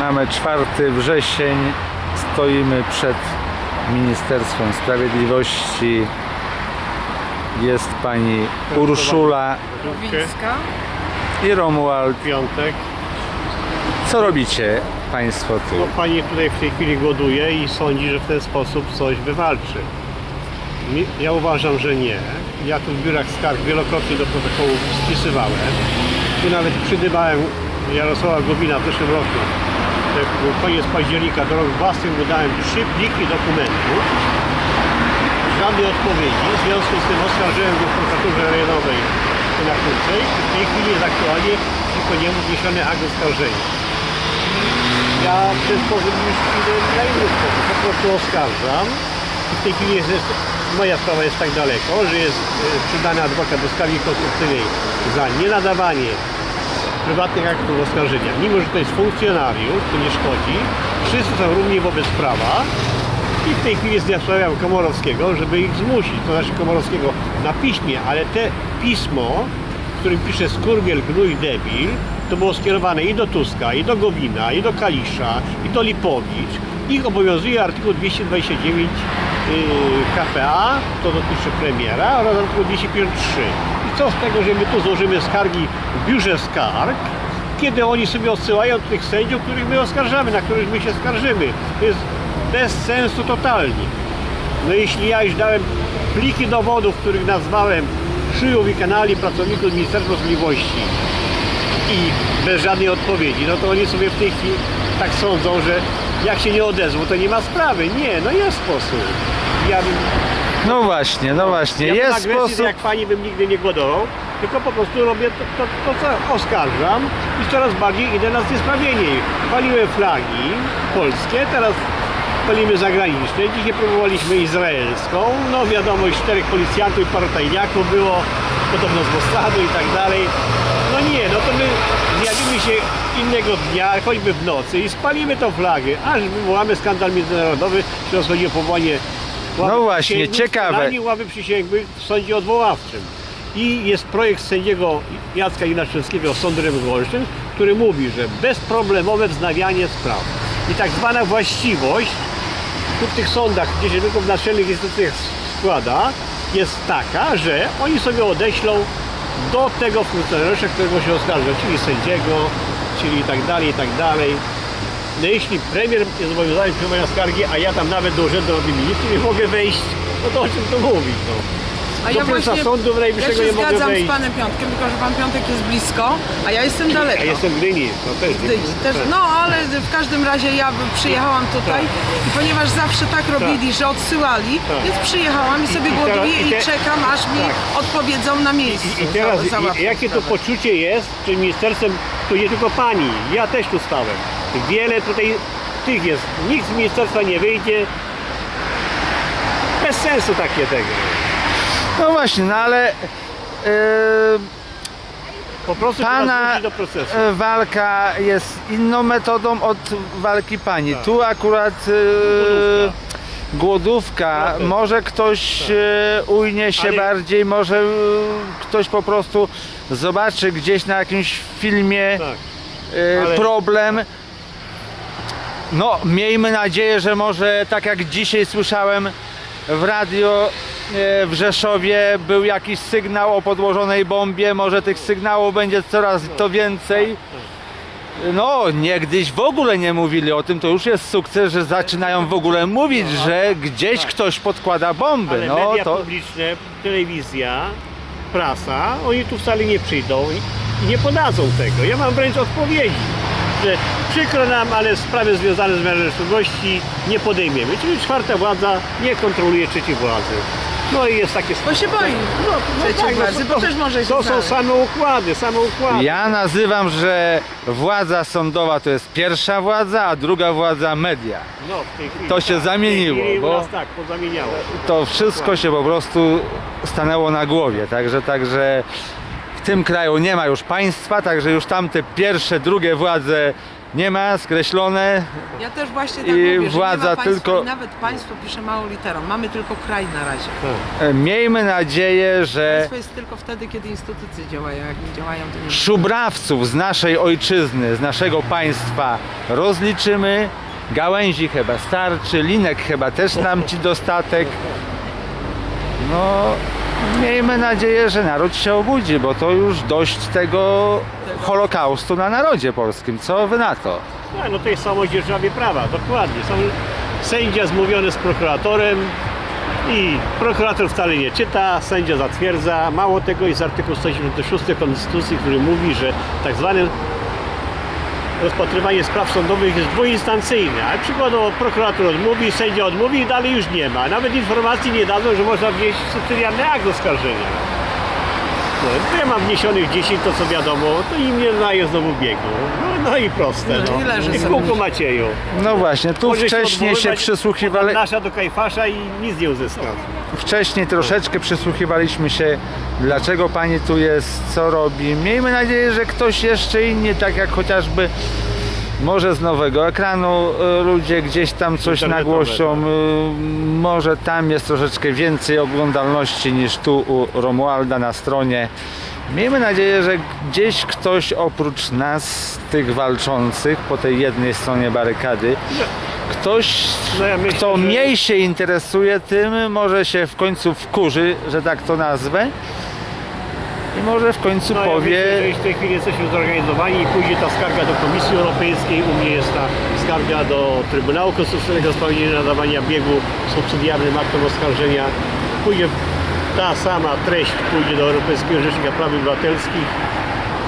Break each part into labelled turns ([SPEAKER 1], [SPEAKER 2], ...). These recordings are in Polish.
[SPEAKER 1] Mamy 4 wrzesień, stoimy przed Ministerstwem Sprawiedliwości. Jest pani Urszula
[SPEAKER 2] Wińska.
[SPEAKER 1] i Romuald.
[SPEAKER 3] Piątek.
[SPEAKER 1] Co robicie państwo tu?
[SPEAKER 3] No, pani tutaj w tej chwili głoduje i sądzi, że w ten sposób coś wywalczy. Ja uważam, że nie. Ja tu w biurach skarg wielokrotnie do protokołów spisywałem. Tu nawet przydybałem Jarosława Gowina w zeszłym roku. Koniec października do roku własnym wydałem trzy pliki dokumentów. Żadnej odpowiedzi. W związku z tym oskarżyłem go w prokuraturze rejonowej na Krócej. W tej chwili jest aktualnie przeciwko niemu wniesiony akt oskarżenia. Ja w ten sposób już idę na inny sposób. Po prostu oskarżam. W tej chwili jest, moja sprawa jest tak daleko, że jest e, przydany adwokat do skargi konstytucyjnej za nienadawanie prywatnych aktów oskarżenia. Mimo, że to jest funkcjonariusz, to nie szkodzi. Wszyscy są równi wobec prawa. I w tej chwili zniosłem Komorowskiego, żeby ich zmusić, to znaczy Komorowskiego na piśmie, ale te pismo, w którym pisze Skurwiel, Gnój, Debil, to było skierowane i do Tuska, i do Gowina, i do Kalisza, i do Lipowicz. Ich obowiązuje artykuł 229 yy, KPA, to dotyczy premiera, oraz artykuł 253. I co z tego, że my tu złożymy skargi w biurze skarg, kiedy oni sobie odsyłają tych sędziów, których my oskarżamy, na których my się skarżymy. To jest bez sensu totalnie. No jeśli ja już dałem pliki dowodów, których nazwałem szyją i kanali pracowników Ministerstwa Sprawiedliwości i bez żadnej odpowiedzi, no to oni sobie w tej chwili tak sądzą, że jak się nie odezwą, to nie ma sprawy. Nie, no jest sposób. Ja bym
[SPEAKER 1] No właśnie, no właśnie,
[SPEAKER 3] ja bym
[SPEAKER 1] jest
[SPEAKER 3] agresji,
[SPEAKER 1] sposób.
[SPEAKER 3] jak pani bym nigdy nie głodował, tylko po prostu robię to, to, to co oskarżam i coraz bardziej idę na zniesprawienie. Paliłem flagi polskie, teraz palimy zagraniczne. Dzisiaj próbowaliśmy izraelską. No wiadomo, już czterech policjantów i paru tajniaków było, podobno z Mossadu i tak dalej. No nie, no to my zjawimy się innego dnia, choćby w nocy i spalimy tą flagę, aż wywołamy skandal międzynarodowy, że chodzi o powołanie
[SPEAKER 1] No właśnie, ciekawe.
[SPEAKER 3] ławy przysięgłych w sądzie odwoławczym. I jest projekt sędziego Jacka Inaczewskiego Sądu Rejonem który mówi, że bezproblemowe wznawianie spraw i tak zwana właściwość tu w tych sądach, gdzie się tylko w naczelnych instytucjach składa, jest taka, że oni sobie odeślą do tego funkcjonariusza, którego się oskarża, czyli sędziego, czyli tak dalej, i tak dalej. No jeśli premier jest zobowiązany do przyjmowania skargi, a ja tam nawet do urzędu Rady Ministrów nie mogę wejść, no to o czym tu mówić? No.
[SPEAKER 2] A
[SPEAKER 3] Do prezesa Sądu
[SPEAKER 2] ja
[SPEAKER 3] Najwyższego
[SPEAKER 2] się
[SPEAKER 3] nie mogę
[SPEAKER 2] zgadzam
[SPEAKER 3] wejść.
[SPEAKER 2] z panem Piątkiem, tylko że pan Piątek jest blisko, a ja jestem daleko.
[SPEAKER 3] A jestem w Gdyni, to też
[SPEAKER 2] W Gdyni. Też, no ale w każdym razie ja przyjechałam tutaj
[SPEAKER 3] Tak.
[SPEAKER 2] i ponieważ zawsze tak robili, że odsyłali,
[SPEAKER 3] Tak.
[SPEAKER 2] więc przyjechałam i sobie
[SPEAKER 3] I teraz-
[SPEAKER 2] głoduję
[SPEAKER 3] i
[SPEAKER 2] i,
[SPEAKER 3] te-
[SPEAKER 2] czekam, aż mi
[SPEAKER 3] tak.
[SPEAKER 2] odpowiedzą na miejscu.
[SPEAKER 3] I teraz
[SPEAKER 2] za- załatwią
[SPEAKER 3] i- jakie to
[SPEAKER 2] sprawę.
[SPEAKER 3] poczucie jest przed ministerstwem, tu nie tylko pani, ja też tu stałem. Wiele tutaj tych jest, nikt z ministerstwa nie wyjdzie. Bez sensu takie tego.
[SPEAKER 1] No właśnie, no ale e,
[SPEAKER 3] Po prostu trzeba
[SPEAKER 1] pana
[SPEAKER 3] wrócić do procesu.
[SPEAKER 1] e, walka jest inną metodą od walki pani.
[SPEAKER 3] Tak.
[SPEAKER 1] Tu akurat e,
[SPEAKER 3] Głodówka. Protest.
[SPEAKER 1] może ktoś e, ujnie się
[SPEAKER 3] Ale-
[SPEAKER 1] bardziej, może ktoś po prostu zobaczy gdzieś na jakimś filmie
[SPEAKER 3] Tak. Ale-
[SPEAKER 1] problem. No, miejmy nadzieję, że może tak jak dzisiaj słyszałem w radio e, w Rzeszowie był jakiś sygnał o podłożonej bombie, może tych sygnałów będzie coraz to więcej. No, niegdyś w ogóle nie mówili o tym, to już jest sukces, że zaczynają w ogóle mówić, że gdzieś ktoś podkłada bomby.
[SPEAKER 3] Ale
[SPEAKER 1] No
[SPEAKER 3] media
[SPEAKER 1] to
[SPEAKER 3] publiczne, telewizja, prasa, oni tu wcale nie przyjdą i nie podadzą tego. Ja mam wręcz odpowiedzi, że przykro nam, ale sprawy związane z sprawiedliwości nie podejmiemy. Czyli czwarta władza nie kontroluje trzeciej władzy. No i jest takie...
[SPEAKER 2] Bo się boi trzeciej
[SPEAKER 3] no
[SPEAKER 2] władzy,
[SPEAKER 3] to-
[SPEAKER 2] bo też może się
[SPEAKER 3] To są
[SPEAKER 2] znaleźć.
[SPEAKER 3] same układy, same układy.
[SPEAKER 1] ja nazywam, że władza sądowa to jest pierwsza władza, a druga władza media.
[SPEAKER 3] No, w tej chwili,
[SPEAKER 1] To się
[SPEAKER 3] tak,
[SPEAKER 1] zamieniło,
[SPEAKER 3] W tej chwili
[SPEAKER 1] bo-
[SPEAKER 3] u nas tak, pozamieniało.
[SPEAKER 1] to wszystko się po prostu stanęło na głowie. Także, także tym kraju nie ma już państwa, także już tamte pierwsze, drugie władze nie ma, skreślone.
[SPEAKER 2] Ja też właśnie tak
[SPEAKER 1] I
[SPEAKER 2] mówię, że nie
[SPEAKER 1] władza
[SPEAKER 2] ma państwa
[SPEAKER 1] tylko-
[SPEAKER 2] i nawet państwo pisze małą literą. Mamy tylko kraj na razie.
[SPEAKER 1] E, Miejmy nadzieję, że
[SPEAKER 2] Państwo jest tylko wtedy, kiedy instytucje działają. Jak nie działają, to nie ma.
[SPEAKER 1] szubrawców z naszej ojczyzny, z naszego państwa rozliczymy. Gałęzi chyba starczy, linek chyba też nam ci dostatek. No, miejmy nadzieję, że naród się obudzi, bo to już dość tego Holokaustu na narodzie polskim. Co wy na to?
[SPEAKER 3] No, no to jest samo prawa, dokładnie. Są sędzia zmówiony z prokuratorem i prokurator wcale nie czyta, sędzia zatwierdza. Mało tego jest artykuł 176 Konstytucji, który mówi, że tak zwane rozpatrywanie spraw sądowych jest dwuinstancyjne, ale przykładowo prokurator odmówi, sędzia odmówi i dalej już nie ma. Nawet informacji nie dadzą, że można wnieść subsydiarny akt oskarżenia. No, ja mam wniesionych 10, to co wiadomo, to im nie daje znowu biegu. No, no i proste.
[SPEAKER 2] No
[SPEAKER 3] No,
[SPEAKER 2] i leży
[SPEAKER 3] I w
[SPEAKER 2] sobie.
[SPEAKER 3] kółku Macieju.
[SPEAKER 1] No właśnie, tu
[SPEAKER 3] Może
[SPEAKER 1] wcześniej się
[SPEAKER 3] odwoływać
[SPEAKER 1] przysłuchiwali,
[SPEAKER 3] Nasza do Kajfasza i nic nie uzyska.
[SPEAKER 1] wcześniej troszeczkę przysłuchiwaliśmy się, dlaczego pani tu jest, co robi. Miejmy nadzieję, że ktoś jeszcze inny, tak jak chociażby może z nowego ekranu y, ludzie gdzieś tam coś nagłoszą. y, Może tam jest troszeczkę więcej oglądalności niż tu u Romualda na stronie. Miejmy nadzieję, że gdzieś ktoś oprócz nas, tych walczących po tej jednej stronie barykady, ktoś,
[SPEAKER 3] No ja myślę,
[SPEAKER 1] kto
[SPEAKER 3] że-
[SPEAKER 1] mniej się interesuje tym, może się w końcu wkurzy, że tak to nazwę. I może w końcu
[SPEAKER 3] No, ja
[SPEAKER 1] powie,
[SPEAKER 3] myślę, że w tej chwili jesteśmy zorganizowani i pójdzie ta skarga do Komisji Europejskiej, u mnie jest ta skarga do Trybunału Konstytucyjnego w sprawie nadawania biegu subsydiarnym aktom oskarżenia. Pójdzie ta sama treść, pójdzie do Europejskiego Rzecznika Praw Obywatelskich.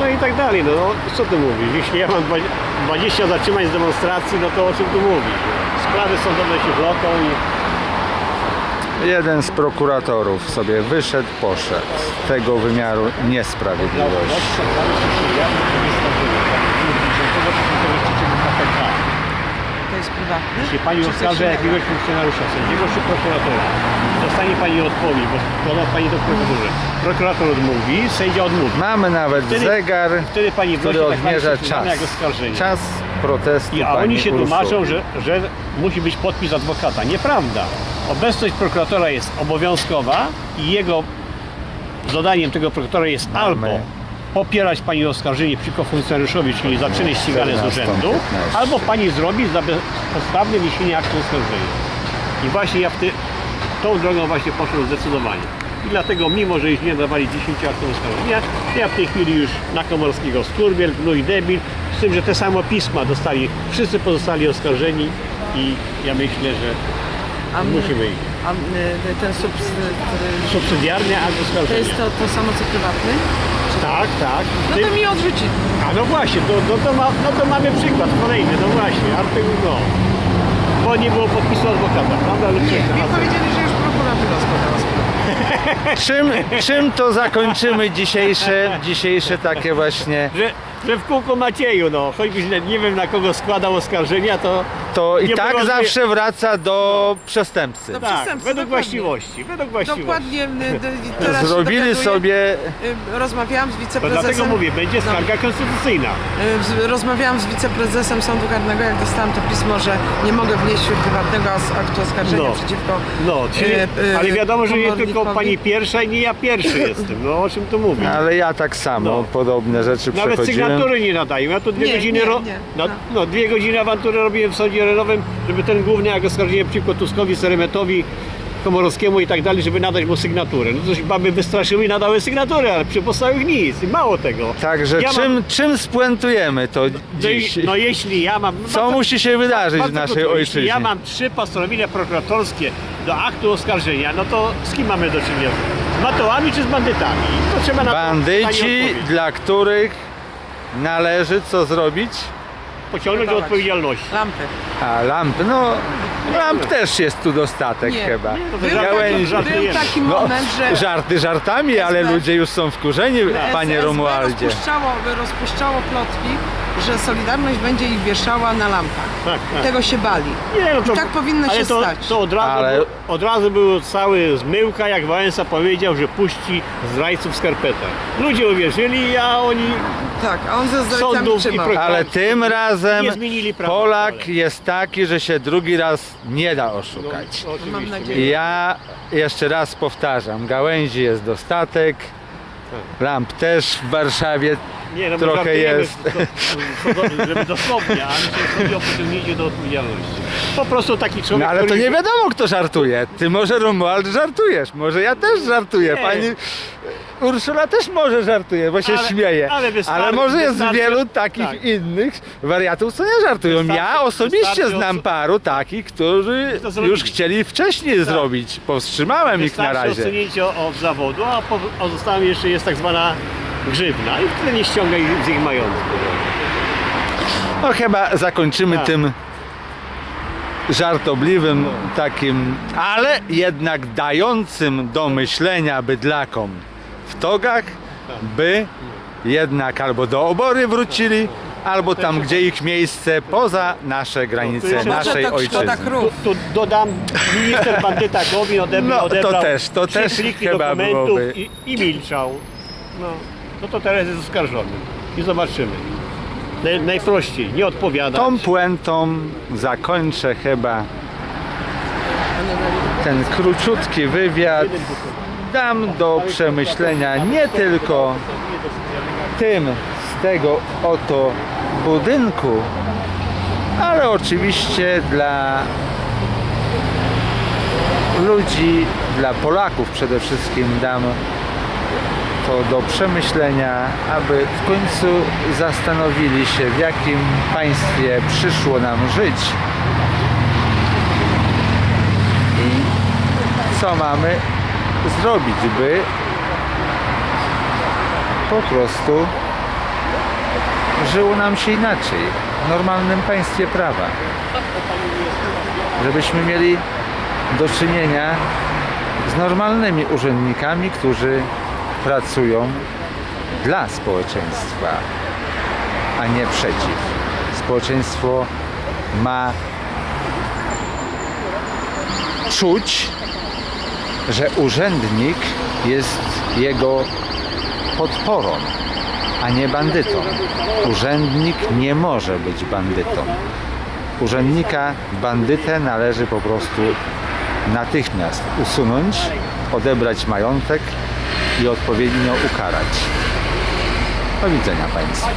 [SPEAKER 3] No i tak dalej, no, no co ty mówisz? Jeśli ja mam dwa- 20 zatrzymań z demonstracji, no to o czym tu mówisz? Sprawy sądowe się wloką i
[SPEAKER 1] jeden z prokuratorów sobie wyszedł, poszedł z tego wymiaru niesprawiedliwości.
[SPEAKER 2] To jest prywatny.
[SPEAKER 3] Jeśli pani
[SPEAKER 2] Czy
[SPEAKER 3] oskarża jakiegoś funkcjonariusza, sędziego czy prokuratora, dostanie pani odpowiedź, bo poda pani do prokuraturze. Prokurator odmówi, sędzia odmówi.
[SPEAKER 1] Mamy nawet
[SPEAKER 3] Wtedy-
[SPEAKER 1] zegar,
[SPEAKER 3] Wtedy pani
[SPEAKER 1] który
[SPEAKER 3] wnosi tak
[SPEAKER 1] odmierza czas.
[SPEAKER 3] jak oskarżenie.
[SPEAKER 1] Czas protestu
[SPEAKER 3] I, a
[SPEAKER 1] pani
[SPEAKER 3] oni się tłumaczą, że, że musi być podpis adwokata. Nieprawda. Obecność prokuratora jest obowiązkowa i jego zadaniem tego prokuratora jest albo popierać pani oskarżenie przeciwko funkcjonariuszowi, czyli zaczyny ścigane z
[SPEAKER 1] 14:15.
[SPEAKER 3] urzędu, albo pani zrobi za bezpodstawne niesienie aktu oskarżenia. I właśnie ja w ty, tą drogą właśnie poszłem zdecydowanie. I dlatego, mimo że już nie dawali 10 aktów oskarżenia, ja w tej chwili już na Komorskiego Skurwiel, Gnój i Debil, z tym, że te samo pisma dostali, wszyscy pozostali oskarżeni i ja myślę, że
[SPEAKER 2] A
[SPEAKER 3] musimy iść.
[SPEAKER 2] A y, ten subs... y,
[SPEAKER 3] Subsydiarny akt
[SPEAKER 2] To jest to, to samo co prywatny?
[SPEAKER 3] Tak, tak.
[SPEAKER 2] No
[SPEAKER 3] Ty-
[SPEAKER 2] to mi odrzuci.
[SPEAKER 3] A no właśnie, to, to, to ma, no to mamy przykład kolejny, no właśnie, artykuł no. Bo nie było podpisu adwokata, prawda? Ale
[SPEAKER 2] Nie, mi powiedzieli, że już prokuratura składała sprawę.
[SPEAKER 1] Czym, czym to zakończymy dzisiejsze, dzisiejsze takie właśnie,
[SPEAKER 3] Że, że w kółku Macieju, no, choćbyś nie, nie wiem na kogo składał oskarżenia, to
[SPEAKER 1] to i
[SPEAKER 3] Nie
[SPEAKER 1] tak zawsze wraca do przestępcy.
[SPEAKER 2] Do
[SPEAKER 3] tak,
[SPEAKER 2] przestępcy,
[SPEAKER 3] według
[SPEAKER 2] dokładnie.
[SPEAKER 3] właściwości, według właściwości.
[SPEAKER 2] Dokładnie. y, y, teraz się
[SPEAKER 1] Zrobili
[SPEAKER 2] dowiaduję,
[SPEAKER 1] sobie
[SPEAKER 2] y, Rozmawiałam z
[SPEAKER 3] To
[SPEAKER 2] wiceprezesem.
[SPEAKER 3] dlatego mówię, będzie
[SPEAKER 2] No.
[SPEAKER 3] skarga konstytucyjna.
[SPEAKER 2] Y, z- Rozmawiałam z wiceprezesem Sądu Karnego, jak dostałam to pismo, że nie mogę wnieść prywatnego as- aktu oskarżenia
[SPEAKER 3] No.
[SPEAKER 2] przeciwko.
[SPEAKER 3] No, czyli,
[SPEAKER 2] y, y,
[SPEAKER 3] ale wiadomo, że nie tylko
[SPEAKER 2] komornikowi.
[SPEAKER 3] pani pierwsza i nie ja pierwszy jestem. No o czym tu mówię?
[SPEAKER 1] Ale ja tak samo
[SPEAKER 3] No.
[SPEAKER 1] podobne rzeczy
[SPEAKER 3] Nawet
[SPEAKER 1] przechodziłem.
[SPEAKER 3] sygnatury nie nadają. Ja tu dwie
[SPEAKER 2] Nie,
[SPEAKER 3] godziny
[SPEAKER 2] nie,
[SPEAKER 3] ro...
[SPEAKER 2] nie,
[SPEAKER 3] no,
[SPEAKER 2] no.
[SPEAKER 3] no, dwie godziny awantury robiłem w sądzie rejonowym, żeby ten główny jak oskarżenie przeciwko Tuskowi, Seremetowi, Komorowskiemu i tak dalej, żeby nadać mu sygnaturę. No to się baby wystraszyły i nadały sygnatury, ale przy pozostałych nic. I mało tego.
[SPEAKER 1] Także
[SPEAKER 3] Ja
[SPEAKER 1] czym,
[SPEAKER 3] mam-
[SPEAKER 1] czym spuentujemy to
[SPEAKER 3] no, i,
[SPEAKER 1] dziś?
[SPEAKER 3] no jeśli ja mam...
[SPEAKER 1] Co musi się wydarzyć w
[SPEAKER 3] bardzo
[SPEAKER 1] naszej
[SPEAKER 3] krótko, Jeśli
[SPEAKER 1] ojczyźnie?
[SPEAKER 3] ja mam trzy postanowienia prokuratorskie do aktu oskarżenia, no to z kim mamy do czynienia? Z matołami czy z bandytami? To trzeba na to pytanie
[SPEAKER 1] Bandyci,
[SPEAKER 3] odpowiedzieć.
[SPEAKER 1] dla których należy co zrobić?
[SPEAKER 3] Pociągnąć do odpowiedzialności.
[SPEAKER 2] Lampy.
[SPEAKER 1] A lamp, no lamp też jest tu dostatek
[SPEAKER 2] Nie.
[SPEAKER 1] chyba.
[SPEAKER 3] to
[SPEAKER 2] Był
[SPEAKER 3] Gałęzi.
[SPEAKER 2] taki,
[SPEAKER 3] Żartujemy.
[SPEAKER 2] był taki
[SPEAKER 1] No,
[SPEAKER 2] moment, że
[SPEAKER 1] żarty żartami, ale
[SPEAKER 2] SB
[SPEAKER 1] ludzie już są wkurzeni, panie
[SPEAKER 2] SSB
[SPEAKER 1] Romualdzie.
[SPEAKER 2] Rozpuszczało, rozpuszczało plotki, że Solidarność będzie ich wieszała na lampach.
[SPEAKER 3] Tak, tak.
[SPEAKER 2] Tego się bali.
[SPEAKER 3] Nie, no
[SPEAKER 2] I tak powinno
[SPEAKER 3] ale
[SPEAKER 2] się
[SPEAKER 3] to,
[SPEAKER 2] stać.
[SPEAKER 3] To od razu,
[SPEAKER 1] Ale-
[SPEAKER 3] był- od razu był cały zmyłka, jak Wałęsa powiedział, że puści zdrajców w skarpetach. Ludzie uwierzyli, a oni
[SPEAKER 2] Tak, a on ze zdrajcami
[SPEAKER 3] Sądów i
[SPEAKER 2] trzymał.
[SPEAKER 3] pro-
[SPEAKER 1] Ale tym razem
[SPEAKER 3] Nie zmienili prawa
[SPEAKER 1] Polak
[SPEAKER 3] wcale.
[SPEAKER 1] jest taki, że się drugi raz nie da oszukać.
[SPEAKER 3] No, oczywiście.
[SPEAKER 2] Mam nadzieję.
[SPEAKER 1] I ja jeszcze raz powtarzam, gałęzi jest dostatek, lamp też w Warszawie
[SPEAKER 3] Nie, no my
[SPEAKER 1] trochę
[SPEAKER 3] żartujemy,
[SPEAKER 1] jest.
[SPEAKER 3] To, żeby dosłownie, ale się chodzi o pociągnięcie do odpowiedzialności. Po prostu taki człowiek,
[SPEAKER 1] No ale to
[SPEAKER 3] który...
[SPEAKER 1] nie wiadomo kto żartuje. Ty może Romuald żartujesz, może ja też żartuję.
[SPEAKER 3] Nie.
[SPEAKER 1] Pani Urszula też może żartuje, bo się
[SPEAKER 3] Ale-
[SPEAKER 1] śmieje.
[SPEAKER 3] ale wystarczy-
[SPEAKER 1] może jest
[SPEAKER 3] wystarczy-
[SPEAKER 1] wielu takich
[SPEAKER 3] tak.
[SPEAKER 1] innych wariatów, co nie żartują. ja
[SPEAKER 3] Wystarczy-
[SPEAKER 1] osobiście
[SPEAKER 3] wystarczy
[SPEAKER 1] znam paru takich, którzy
[SPEAKER 3] To zrobili.
[SPEAKER 1] już chcieli wcześniej zrobić. Powstrzymałem ich na
[SPEAKER 3] Wystarczy
[SPEAKER 1] razie.
[SPEAKER 3] odsunięcie od zawodu, a po, jeszcze jest tak zwana grzywna i wtedy nie ściąga ich- z ich majątku.
[SPEAKER 1] No chyba zakończymy
[SPEAKER 3] Tak.
[SPEAKER 1] tym żartobliwym takim, ale jednak dającym do myślenia bydlakom w togach, by jednak albo do obory wrócili, albo tam, gdzie ich miejsce poza nasze granice,
[SPEAKER 3] jeszcze-
[SPEAKER 1] naszej
[SPEAKER 2] to szkoda
[SPEAKER 1] ojczyzny.
[SPEAKER 2] krów.
[SPEAKER 3] Tu, tu dodam, minister bandyta Gowin odebrał,
[SPEAKER 1] No, to
[SPEAKER 3] odebrał
[SPEAKER 1] też, to
[SPEAKER 3] trzy
[SPEAKER 1] też
[SPEAKER 3] pliki
[SPEAKER 1] chyba
[SPEAKER 3] dokumentów
[SPEAKER 1] byłoby.
[SPEAKER 3] i, i milczał. No, no to teraz jest oskarżony. I zobaczymy. Naj, najprościej, nie odpowiada.
[SPEAKER 1] Tą puentą zakończę chyba ten króciutki wywiad. Dam do przemyślenia nie tylko tym z tego oto budynku, ale oczywiście dla ludzi, dla Polaków przede wszystkim dam do przemyślenia, aby w końcu zastanowili się, w jakim państwie przyszło nam żyć i co mamy zrobić, by po prostu żyło nam się inaczej, w normalnym państwie prawa. Żebyśmy mieli do czynienia z normalnymi urzędnikami, którzy pracują dla społeczeństwa, a nie przeciw. Społeczeństwo ma czuć, że urzędnik jest jego podporą, a nie bandytą. Urzędnik nie może być bandytą. Urzędnika, bandytę należy po prostu natychmiast usunąć, odebrać majątek i odpowiednio ukarać. Do widzenia Państwu.